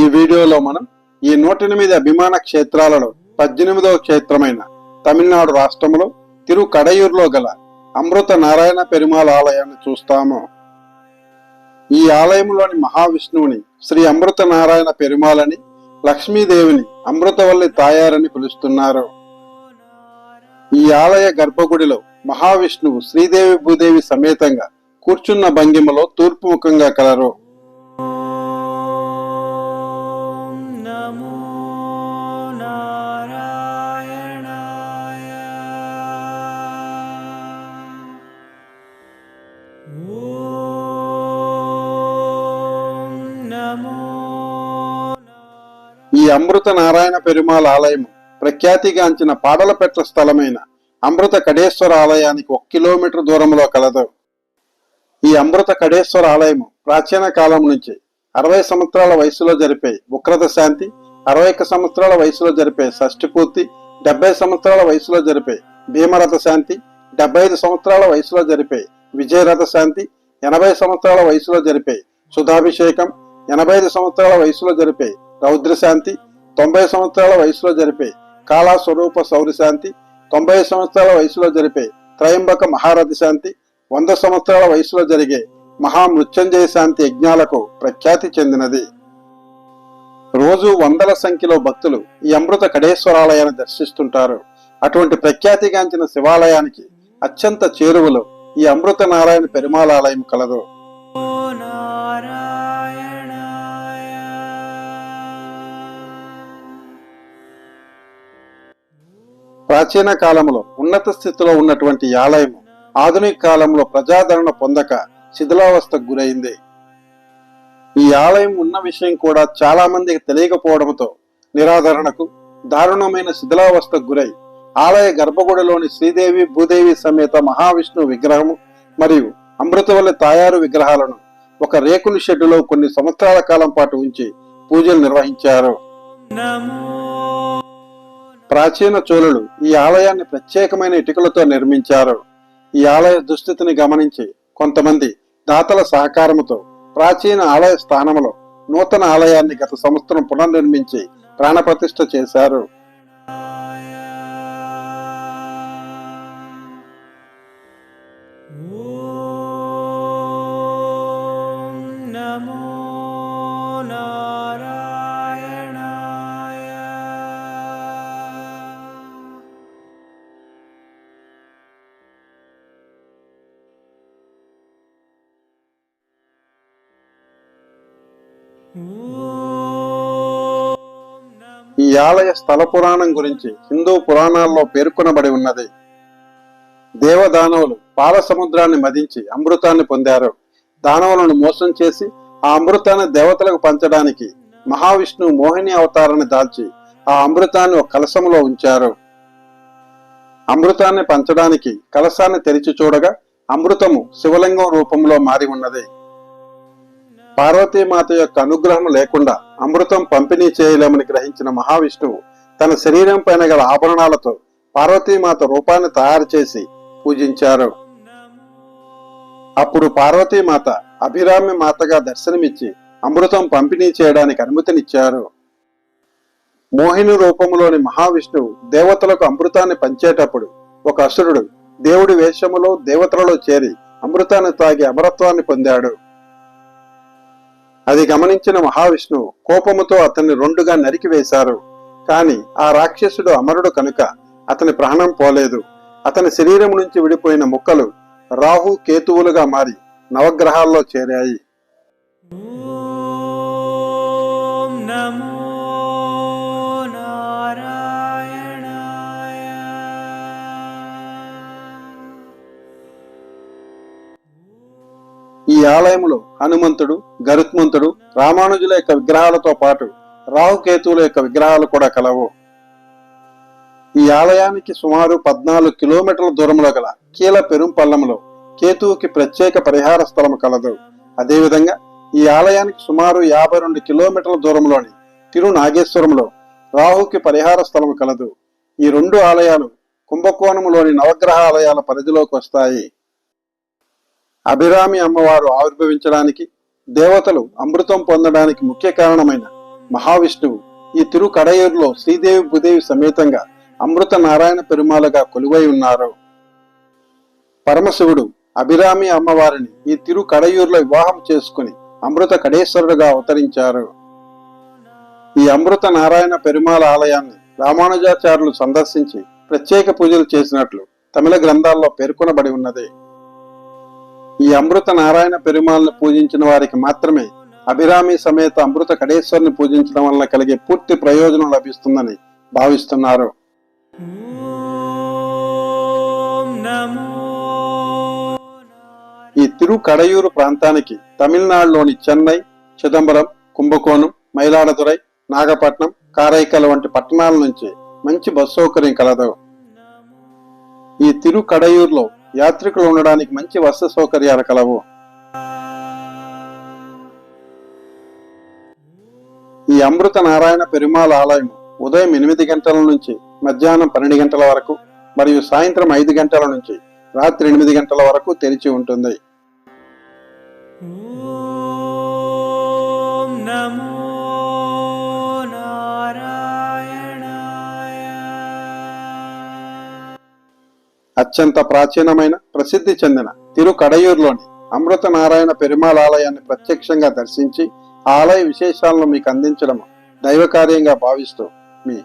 ఈ వీడియోలో మనం ఈ నూట ఎనిమిది అభిమాన క్షేత్రాలలో పద్దెనిమిదవ క్షేత్రమైన తమిళనాడు రాష్ట్రంలో తిరుకడయూరులో గల అమృత నారాయణ పెరుమాళ్ ఆలయాన్ని చూస్తాము. ఈ ఆలయంలోని మహావిష్ణువుని శ్రీ అమృత నారాయణ పెరుమాలని లక్ష్మీదేవిని అమృతవల్లి తాయారని పిలుస్తున్నారు. ఈ ఆలయ గర్భగుడిలో మహావిష్ణువు శ్రీదేవి భూదేవి సమేతంగా కూర్చున్న భంగిమలో తూర్పు ముఖంగా కలరు. ఈ అమృత నారాయణ పెరుమాళ్ ఆలయం ప్రఖ్యాతిగాంచిన పాడలపెట్ల స్థలమైన అమృత కడేశ్వర ఆలయానికి ఒక కిలోమీటర్ దూరంలో కలదు. ఈ అమృత కడేశ్వర ఆలయం ప్రాచీన కాలం నుంచి అరవై సంవత్సరాల వయసులో జరిపే ఉక్రత శాంతి అరవై ఒక్క సంవత్సరాల వయసులో జరిపే షష్ఠి పూర్తి డెబ్బై సంవత్సరాల వయసులో జరిపే భీమరథ శాంతి డెబ్బై ఐదు సంవత్సరాల వయసులో జరిపే విజయరథ శాంతి ఎనభై సంవత్సరాల వయసులో జరిపే సుధాభిషేకం ఎనభై ఐదు సంవత్సరాల వయసులో జరిపే రౌద్రశాంతి తొంభై సంవత్సరాల వయసులో జరిపే కాళా స్వరూప సౌరశాంతి తొంభై సంవత్సరాల వయసులో జరిపే త్రయంబక మహారథి శాంతి వంద సంవత్సరాల వయసులో జరిగే మహామృత్యుంజయ శాంతి యజ్ఞాలకు ప్రఖ్యాతి చెందినది. రోజు వందల సంఖ్యలో భక్తులు ఈ అమృత కడేశ్వరాలయాన్ని దర్శిస్తుంటారు. అటువంటి ప్రఖ్యాతిగాంచిన శివాలయానికి అత్యంత చేరువలో ఈ అమృత నారాయణ పెరుమాళ ఆలయం కలదు ప్రాచీన కాలంలో ఉన్నత స్థితిలో ఉన్నటువంటి ఆలయము ఆధునిక కాలంలో ప్రజాదరణ పొందక శిథిలావస్థకు గురైంది. ఈ ఆలయం ఉన్న విషయం కూడా చాలా మందికి తెలియకపోవడంతో నిరాదరణకు దారుణమైన శిథిలావస్థకు గురై ఆలయ గర్భగుడిలోని శ్రీదేవి భూదేవి సమేత మహావిష్ణు విగ్రహము మరియు అమృతవల్లి తాయారు విగ్రహాలను ఒక రేకుల షెడ్డులో కొన్ని సంవత్సరాల కాలం పాటు ఉంచి పూజలు నిర్వహించారు. ప్రాచీన చోళులు ఈ ఆలయాన్ని ప్రత్యేకమైన ఇటుకలతో నిర్మించారు ఈ ఆలయ దుస్థితిని గమనించి కొంతమంది దాతల సహకారముతో ప్రాచీన ఆలయ స్థానంలో నూతన ఆలయాన్ని గత సంవత్సరం పునర్నిర్మించి ప్రాణప్రతిష్ఠ చేశారు Ooh. ఈ ఆలయ స్థల పురాణం గురించి హిందూ పురాణాల్లో పేర్కొనబడి ఉన్నది. దేవదానవులు పాల సముద్రాన్ని మదించి అమృతాన్ని పొందారు. దానవులను మోసం చేసి ఆ అమృతాన్ని దేవతలకు పంచడానికి మహావిష్ణువు మోహిని అవతారాన్ని దాల్చి ఆ అమృతాన్ని ఒక కలశంలో ఉంచారు. అమృతాన్ని పంచడానికి కలశాన్ని తెరిచి చూడగా అమృతము శివలింగం రూపంలో మారి ఉన్నది. పార్వతీమాత యొక్క అనుగ్రహం లేకుండా అమృతం పంపిణీ చేయలేమని గ్రహించిన మహావిష్ణువు తన శరీరం పైన గల ఆభరణాలతో పార్వతీమాత రూపాన్ని తయారు చేసి పూజించారు. అప్పుడు పార్వతీమాత అభిరామి మాతగా దర్శనమిచ్చి అమృతం పంపిణీ చేయడానికి అనుమతినిచ్చారు. మోహిని రూపంలోని మహావిష్ణువు దేవతలకు అమృతాన్ని పంచేటప్పుడు ఒక అసురుడు దేవుడి వేషములో దేవతలలో చేరి అమృతాన్ని తాగి అమరత్వాన్ని పొందాడు. అది గమనించిన మహావిష్ణువు కోపముతో అతన్ని రెండుగా నరికివేశారు కాని ఆ రాక్షసుడు అమరుడు కనుక అతని ప్రాణం పోలేదు. అతని శరీరం నుంచి విడిపోయిన ముక్కలు రాహు కేతువులుగా మారి నవగ్రహాల్లో చేరాయి. ఈ ఆలయములో హనుమంతుడు గరుత్మంతుడు రామానుజుల యొక్క విగ్రహాలతో పాటు రాహుకేతువుల యొక్క విగ్రహాలు కూడా కలవు. ఈ ఆలయానికి సుమారు పద్నాలుగు కిలోమీటర్ల దూరంలో గల కీల పెరుంపల్లంలో కేతువుకి ప్రత్యేక పరిహార స్థలము కలదు. అదేవిధంగా ఈ ఆలయానికి సుమారు యాభై రెండు కిలోమీటర్ల దూరంలోని తిరునాగేశ్వరంలో రాహుకి పరిహార స్థలము కలదు. ఈ రెండు ఆలయాలు కుంభకోణంలోని నవగ్రహ ఆలయాల పరిధిలోకి వస్తాయి. అభిరామి అమ్మవారు ఆవిర్భవించడానికి దేవతలు అమృతం పొందడానికి ముఖ్య కారణమైన మహావిష్ణువు ఈ తిరుకడయూరులో శ్రీదేవి భూదేవి సమేతంగా అమృత నారాయణ పెరుమాలగా కొలువై ఉన్నారు. పరమశివుడు అభిరామి అమ్మవారిని ఈ తిరు కడయూరులో వివాహం చేసుకుని అమృత కడేశ్వరుడుగా అవతరించారు. ఈ అమృత నారాయణ పెరుమాల ఆలయాన్ని రామానుజాచార్యులు సందర్శించి ప్రత్యేక పూజలు చేసినట్లు తమిళ గ్రంథాల్లో పేర్కొనబడి ఉన్నది. ఈ అమృత నారాయణ పెరుమాలను పూజించిన వారికి మాత్రమే అభిరామి సమేత అమృత కడేశ్వరిని పూజించడం వల్ల కలిగే పూర్తి ప్రయోజనం లభిస్తుందని భావిస్తున్నారు. ఈ తిరు కడయూరు ప్రాంతానికి తమిళనాడులోని చెన్నై చిదంబరం కుంభకోణం మైలాడదురై నాగపట్నం కారైకల్ వంటి పట్టణాల నుంచి మంచి బస్సు సౌకర్యం కలదు. ఈ తిరు కడయూరులో యాత్రికులు ఉండడానికి మంచి వసతి సౌకర్యాలు కలవు. ఈ అమృత నారాయణ పెరుమాళ ఆలయం ఉదయం ఎనిమిది గంటల నుంచి మధ్యాహ్నం పన్నెండు గంటల వరకు మరియు సాయంత్రం ఐదు గంటల నుంచి రాత్రి ఎనిమిది గంటల వరకు తెరిచి ఉంటుంది. అత్యంత ప్రాచీనమైన ప్రసిద్ధి చెందిన తిరు కడయూరులోని అమృత నారాయణ పెరుమాళ ఆలయాన్ని ప్రత్యక్షంగా దర్శించి ఆలయ విశేషాలను మీకు అందించడం దైవకార్యంగా భావిస్తూ మీ